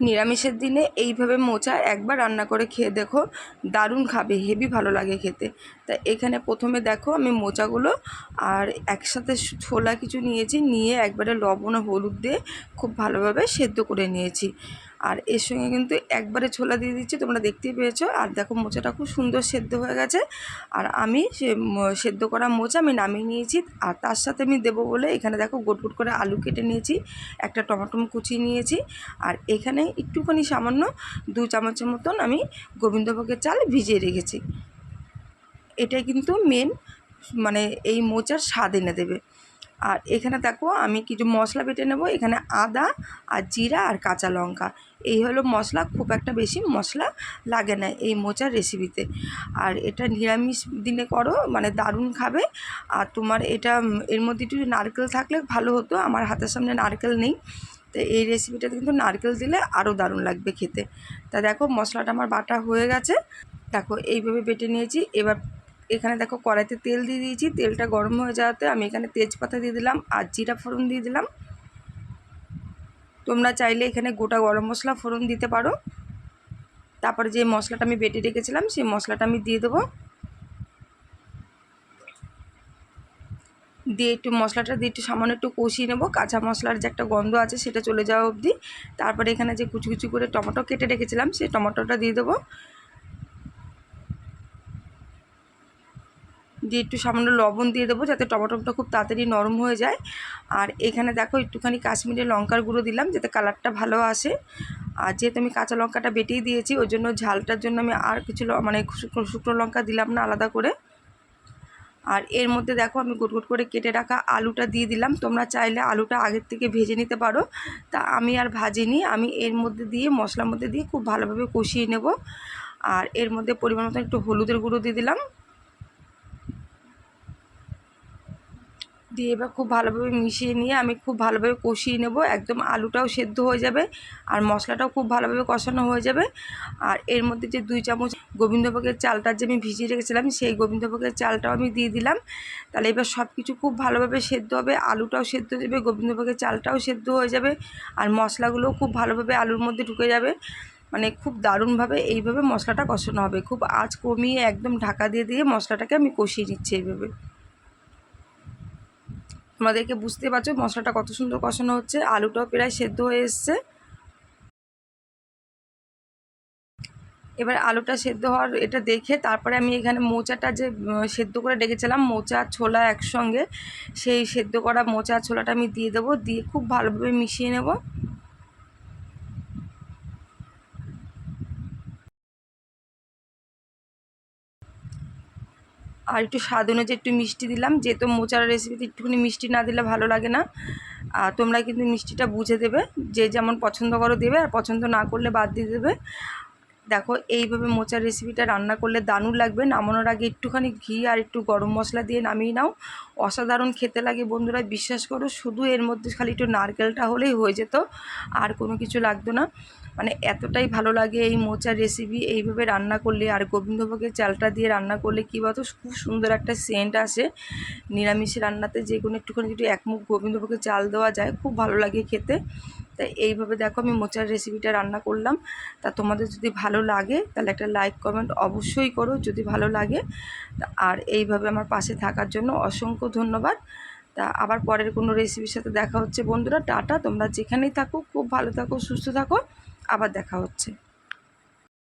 নিরামিষের দিনে এইভাবে মোচা একবার রান্না করে খেয়ে দেখো দারুণ খাবে হেভি ভালো লাগে খেতে। তা এখানে প্রথমে দেখো আমি মোচাগুলো আর একসাথে ছোলা কিছু নিয়েছি, নিয়ে একবারে লবণ ও হলুদ দিয়ে খুব ভালোভাবে সেদ্ধ করে নিয়েছি। আর এর সঙ্গে কিন্তু একবারে ছোলা দিয়ে দিচ্ছি, তোমরা দেখতেই পেয়েছ। আর দেখো মোচাটা খুব সুন্দর সেদ্ধ হয়ে গেছে। আর আমি সে সেদ্ধ করা মোচা আমি নামিয়ে নিয়েছি। আর তার সাথে আমি দেবো বলে এখানে দেখো গোট গোট করে আলু কেটে নিয়েছি, একটা টমেটো কুচিয়ে নিয়েছি। আর এখানে একটুখানি সামান্য দু চামচের মতন আমি গোবিন্দভোগের চাল ভিজিয়ে রেখেছি। এটাই কিন্তু মেন মানে এই মোচার স্বাদ এনে দেবে। আর এখানে দেখো আমি কিছু মশলা বেটে নেব। এখানে আদা আর জিরা আর কাঁচা লঙ্কা। এই হলো মশলা, খুব একটা বেশি মশলা লাগে না এই মোচার রেসিপিতে আর এটা নিরামিষ দিনে করো মানে দারুণ খাবে। আর তোমার এটা এর মধ্যে একটু নারকেল থাকলে ভালো হতো, আমার হাতের সামনে নারকেল নেই। তো এই রেসিপিটাতে কিন্তু নারকেল দিলে আরও দারুণ লাগবে খেতে। তা দেখো মশলাটা আমার বাটা হয়ে গেছে। দেখো এইভাবে বেটে নিয়েছি। এবার এখানে দেখো কড়াইতে তেল দিয়ে দিয়েছি। তেলটা গরম হয়ে যাওয়াতে আমি এখানে তেজপাতা দিয়ে দিলাম আর জিরা ফোড়ন দিয়ে দিলাম। তোমরা চাইলে এখানে গোটা গরম মশলা ফোড়ন দিতে পারো। তারপরে যে মশলাটা আমি বেটে রেখেছিলাম, সেই মশলাটা আমি দিয়ে দেবো। দিয়ে একটু মশলাটা দিয়ে একটু সামান্য একটু কষিয়ে নেব। কাঁচা মশলার যে একটা গন্ধ আছে, সেটা চলে যাওয়া অবধি। তারপরে এখানে যে কুচি কুচি করে টমেটো কেটে রেখেছিলাম, সেই টমেটোটা দিয়ে দেবো। দিয়ে একটু সামান্য লবণ দিয়ে দেবো যাতে টমেটোটা খুব তাড়াতাড়ি নরম হয়ে যায়। আর এখানে দেখো একটুখানি কাশ্মীরি লঙ্কার গুঁড়ো দিলাম যাতে কালারটা ভালো আসে। আর যেহেতু আমি কাঁচা লঙ্কাটা বেটেই দিয়েছি, ওই জন্য ঝালটার জন্য আমি আর কিছু মানে শুকনো শুকনো লঙ্কা দিলাম না আলাদা করে। আর এর মধ্যে দেখো আমি গুট গুট করে কেটে রাখা আলুটা দিয়ে দিলাম। তোমরা চাইলে আলুটা আগের থেকে ভেজে নিতে পারো। তা আমি আর ভাজিনি, আমি এর মধ্যে দিয়ে মশলার মধ্যে দিয়ে খুব ভালোভাবে কষিয়ে নেব। আর এর মধ্যে পরিমাণ মতো একটু হলুদের গুঁড়ো দিয়ে দিলাম। দিয়ে এবার খুব ভালোভাবে মিশিয়ে নিয়ে আমি খুব ভালোভাবে কষিয়ে নেব। একদম আলুটাও সেদ্ধ হয়ে যাবে আর মশলাটাও খুব ভালোভাবে কষানো হয়ে যাবে। আর এর মধ্যে যে দুই চামচ গোবিন্দভোগের চালটা যে আমি ভিজিয়ে রেখেছিলাম, সেই গোবিন্দভোগের চালটাও আমি দিয়ে দিলাম। তাহলে এবার সব কিছু খুব ভালোভাবে সেদ্ধ হবে, আলুটাও সেদ্ধ হয়ে যাবে, গোবিন্দভোগের চালটাও সেদ্ধ হয়ে যাবে আর মশলাগুলোও খুব ভালোভাবে আলুর মধ্যে ঢুকে যাবে। মানে খুব দারুণভাবে এইভাবে মশলাটা কষানো হবে। খুব আঁচ কমিয়ে একদম ঢাকা দিয়ে দিয়ে মশলাটাকে আমি কষিয়ে নিচ্ছি এইভাবে। তোমাদেরকে বুঝতে পারছ মশলাটা কত সুন্দর কষানো হচ্ছে, আলুটাও প্রায় সেদ্ধ হয়ে এসছে। এবার আলুটা সেদ্ধ হওয়ার এটা দেখে তারপরে আমি এখানে মোচাটা যে সেদ্ধ করে ডেকেছিলাম মোচা ছোলা একসঙ্গে, সেই সেদ্ধ করা মোচা ছোলাটা আমি দিয়ে দেবো, দিয়ে খুব ভালোভাবে মিশিয়ে নেব। আর একটু স্বাদ অনুযায়ী একটু মিষ্টি দিলাম। যেহেতু মোচার রেসিপিতে একটুখানি মিষ্টি না দিলে ভালো লাগে না। আর তোমরা কিন্তু মিষ্টিটা বুঝে দেবে, যে যেমন পছন্দ করো দেবে, আর পছন্দ না করলে বাদ দিয়ে দেবে। দেখো, এইভাবে মোচার রেসিপিটা রান্না করলে দারুণ লাগবে। নামানোর আগে একটুখানি ঘি আর একটু গরম মশলা দিয়ে নামিয়ে নাও। অসাধারণ খেতে লাগে বন্ধুরা, বিশ্বাস করো, শুধু এর মধ্যে খালি একটু নারকেলটা হলেই হয়ে যেত, আর কোনো কিছু লাগতো না। মানে এতটাই ভালো লাগে এই মোচার রেসিপি এইভাবে রান্না করলে। আর গোবিন্দভোগের চালটা দিয়ে রান্না করলে কী বলতো, খুব সুন্দর একটা সেন্ট আসে। নিরামিষ রান্নাতে যে কোনো একটুখানি যদি এক মুখ গোবিন্দভোগের চাল দেওয়া যায়, খুব ভালো লাগে খেতে। তাই এইভাবে দেখো আমি মোচার রেসিপিটা রান্না করলাম। তা তোমাদের যদি ভালো লাগে, তাহলে একটা লাইক কমেন্ট অবশ্যই করো যদি ভালো লাগে। আর এইভাবে আমার পাশে থাকার জন্য অসংখ্য ধন্যবাদ। তা আবার পরের কোনো রেসিপির সাথে দেখা হচ্ছে বন্ধুরা। টাটা, তোমরা যেখানেই থাকো, খুব ভালো থাকো, সুস্থ থাকো। আবার দেখা হচ্ছে।